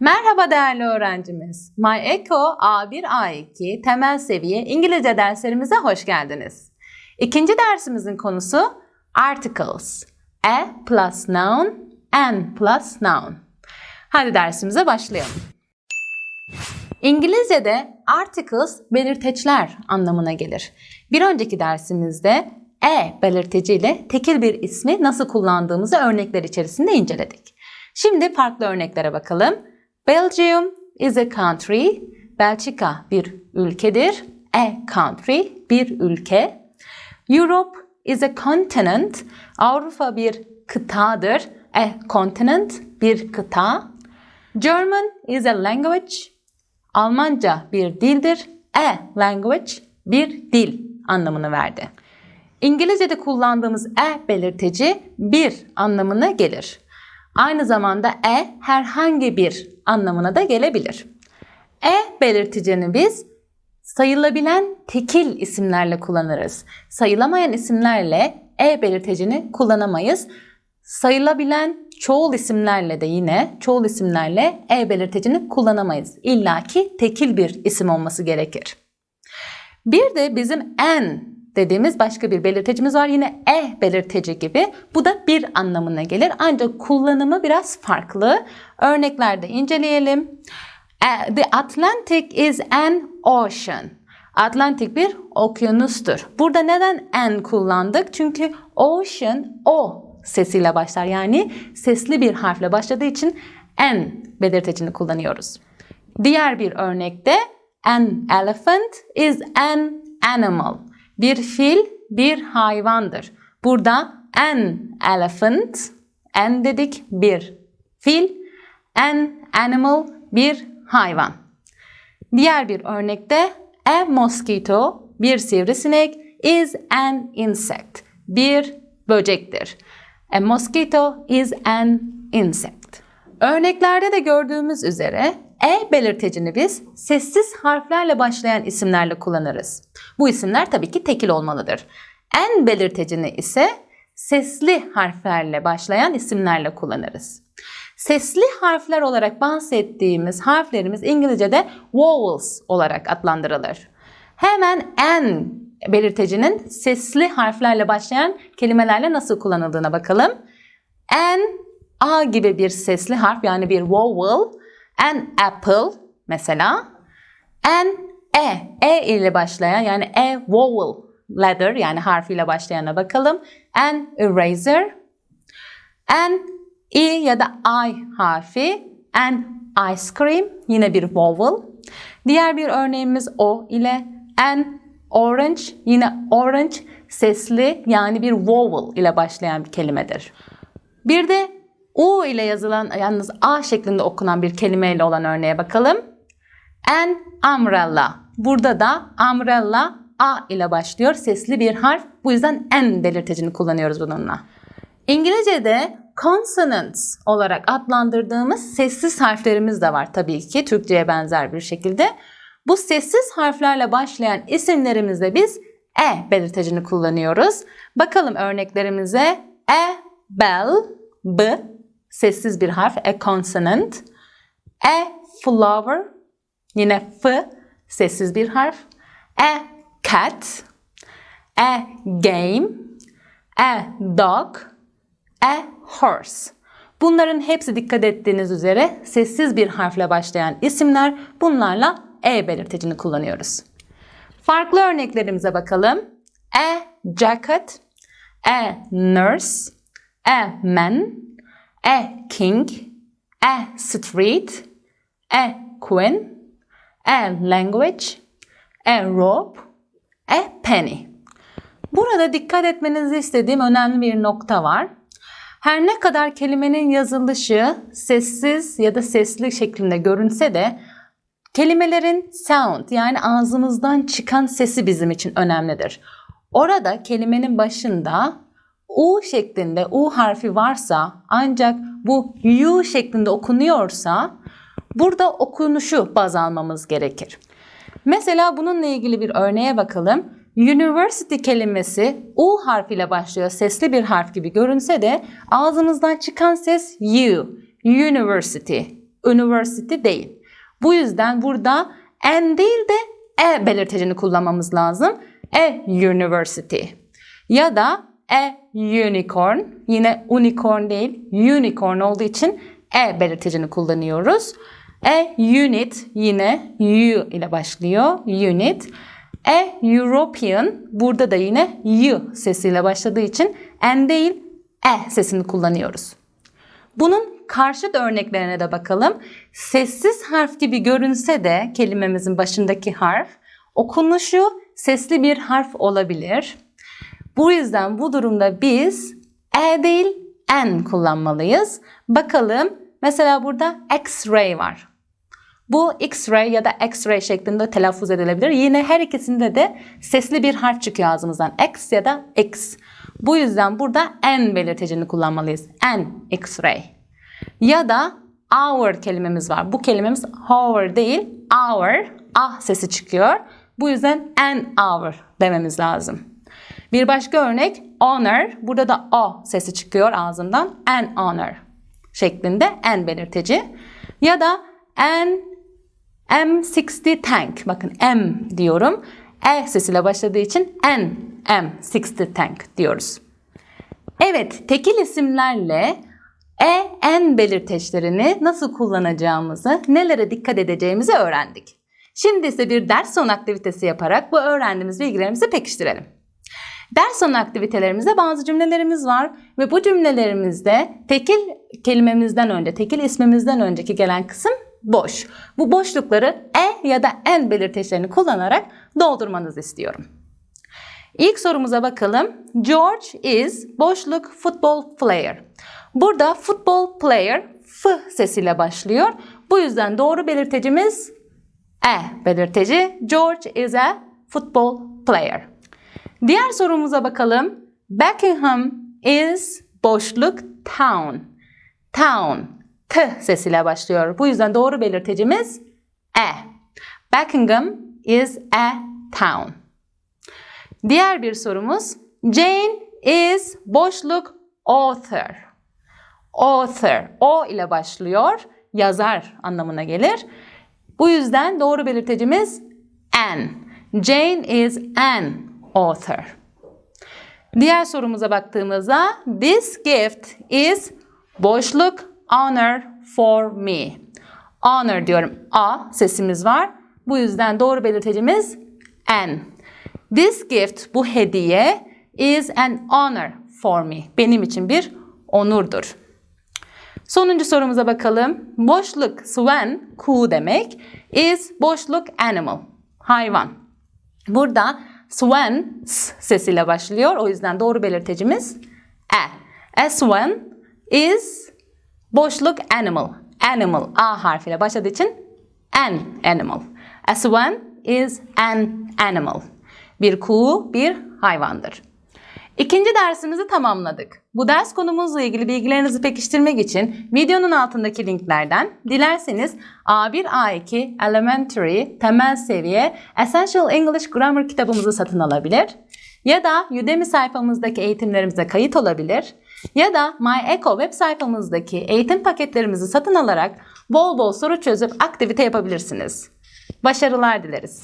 Merhaba değerli öğrencimiz. My Echo A1 A2 temel seviye İngilizce derslerimize hoş geldiniz. İkinci dersimizin konusu articles. A plus noun, an plus noun. Hadi dersimize başlayalım. İngilizce'de articles belirteçler anlamına gelir. Bir önceki dersimizde e belirteciyle tekil bir ismi nasıl kullandığımızı örnekler içerisinde inceledik. Şimdi farklı örneklere bakalım. Belgium is a country. Belçika bir ülkedir. A country bir ülke. Europe is a continent. Avrupa bir kıtadır. A continent bir kıta. German is a language. Almanca bir dildir. A language bir dil anlamını verdi. İngilizce'de kullandığımız e belirteci bir anlamına gelir. Aynı zamanda e herhangi bir anlamına da gelebilir. E belirticini biz sayılabilen tekil isimlerle kullanırız. Sayılamayan isimlerle e belirtecini kullanamayız. Sayılabilen çoğul isimlerle de yine çoğul isimlerle e belirtecini kullanamayız. İlla ki tekil bir isim olması gerekir. Bir de bizim en dediğimiz başka bir belirtecimiz var. Yine e belirteci gibi. Bu da bir anlamına gelir. Ancak kullanımı biraz farklı. Örneklerde inceleyelim. E, The Atlantic is an ocean. Atlantik bir okyanustur. Burada neden an kullandık? Çünkü ocean o sesiyle başlar. Yani sesli bir harfle başladığı için an belirtecini kullanıyoruz. Diğer bir örnekte an elephant is an animal. Bir fil bir hayvandır. Burada an elephant, an dedik bir fil, an animal bir hayvan. Diğer bir örnekte a mosquito bir sivrisinek is an insect. Bir böcektir. A mosquito is an insect. Örneklerde de gördüğümüz üzere e belirtecini biz sessiz harflerle başlayan isimlerle kullanırız. Bu isimler tabii ki tekil olmalıdır. En belirtecini ise sesli harflerle başlayan isimlerle kullanırız. Sesli harfler olarak bahsettiğimiz harflerimiz İngilizce'de vowels olarak adlandırılır. Hemen en belirtecinin sesli harflerle başlayan kelimelerle nasıl kullanıldığına bakalım. En A gibi bir sesli harf yani bir vowel An apple mesela. An e, e ile başlayan yani e vowel letter yani harfiyle başlayana bakalım. An eraser. An i ya da i harfi. An ice cream yine bir vowel. Diğer bir örneğimiz o ile an orange yine orange sesli yani bir vowel ile başlayan bir kelimedir. Bir de U ile yazılan yalnız A şeklinde okunan bir kelimeyle olan örneğe bakalım. An umbrella. Burada da umbrella A ile başlıyor. Sesli bir harf. Bu yüzden N belirtecini kullanıyoruz bununla. İngilizce'de consonants olarak adlandırdığımız sessiz harflerimiz de var tabii ki Türkçe'ye benzer bir şekilde. Bu sessiz harflerle başlayan isimlerimizde biz E belirtecini kullanıyoruz. Bakalım örneklerimize E, bell, B, sessiz bir harf, a consonant. A flower, yine F, sessiz bir harf. A cat, a game, a dog, a horse. Bunların hepsi dikkat ettiğiniz üzere sessiz bir harfle başlayan isimler. Bunlarla e belirtecini kullanıyoruz. Farklı örneklerimize bakalım. A jacket, a nurse, a man, a king, a street, a queen, a language, a rope, a penny. Burada dikkat etmenizi istediğim önemli bir nokta var. Her ne kadar kelimenin yazılışı sessiz ya da sesli şeklinde görünse de kelimelerin sound yani ağzımızdan çıkan sesi bizim için önemlidir. Orada kelimenin başında U şeklinde U harfi varsa ancak bu U şeklinde okunuyorsa burada okunuşu baz almamız gerekir. Mesela bununla ilgili bir örneğe bakalım. University kelimesi U harfiyle başlıyor. Sesli bir harf gibi görünse de ağzımızdan çıkan ses U. University. university değil. Bu yüzden burada N değil de E belirtecini kullanmamız lazım. A university. Ya da a unicorn. Yine unicorn değil, unicorn olduğu için e belirtecini kullanıyoruz. A unit yine U ile başlıyor. Unit. A European burada da yine U sesiyle başladığı için N değil E sesini kullanıyoruz. Bunun karşıt örneklerine de bakalım. Sessiz harf gibi görünse de kelimemizin başındaki harf okunuşu sesli bir harf olabilir. Bu yüzden bu durumda biz E değil N kullanmalıyız. Bakalım mesela burada X-ray var. Bu X-ray ya da X-ray şeklinde telaffuz edilebilir. Yine her ikisinde de sesli bir harf çıkıyor ağzımızdan. X ya da X. Bu yüzden burada N belirtecini kullanmalıyız. N X-ray. Ya da hour kelimemiz var. Bu kelimemiz hour değil, hour. Ah sesi çıkıyor. Bu yüzden an hour dememiz lazım. Bir başka örnek honor. Burada da o sesi çıkıyor ağzımdan. An honor şeklinde en belirteci. Ya da an M60 tank. Bakın M diyorum. E sesiyle başladığı için N M60 tank diyoruz. Evet, tekil isimlerle E, N belirteçlerini nasıl kullanacağımızı, nelere dikkat edeceğimizi öğrendik. Şimdi ise bir ders sonu aktivitesi yaparak bu öğrendiğimiz bilgilerimizi pekiştirelim. Ders sonu aktivitelerimizde bazı cümlelerimiz var ve bu cümlelerimizde tekil kelimemizden önce, tekil ismimizden önceki gelen kısım boş. Bu boşlukları E ya da N belirteçlerini kullanarak doldurmanızı istiyorum. İlk sorumuza bakalım. George is boşluk football player. Burada football player F sesiyle başlıyor. Bu yüzden doğru belirtecimiz E belirteci. George is a football player. Diğer sorumuza bakalım. Buckingham is boşluk town. Town. T sesiyle başlıyor. Bu yüzden doğru belirtecimiz E. Buckingham is a town. Diğer bir sorumuz. Jane is boşluk author. Author. O ile başlıyor. Yazar anlamına gelir. Bu yüzden doğru belirtecimiz an. Jane is an author. Diğer sorumuza baktığımızda this gift is boşluk honor for me. Honor diyorum. A sesimiz var. Bu yüzden doğru belirtecimiz an. This gift bu hediye is an honor for me. Benim için bir onurdur. Sonuncu sorumuza bakalım. Boşluk swan, kuğu demek. Is boşluk animal, hayvan. Burada swan s sesiyle başlıyor. O yüzden doğru belirtecimiz e. A swan is boşluk animal. Animal A harfiyle başladığı için an animal. A is an animal. Bir kuğu bir hayvandır. İkinci dersimizi tamamladık. Bu ders konumuzla ilgili bilgilerinizi pekiştirmek için videonun altındaki linklerden dilerseniz A1, A2, Elementary, temel seviye, Essential English Grammar kitabımızı satın alabilir ya da Udemy sayfamızdaki eğitimlerimize kayıt olabilir ya da MyEco web sayfamızdaki eğitim paketlerimizi satın alarak bol bol soru çözüp aktivite yapabilirsiniz. Başarılar dileriz.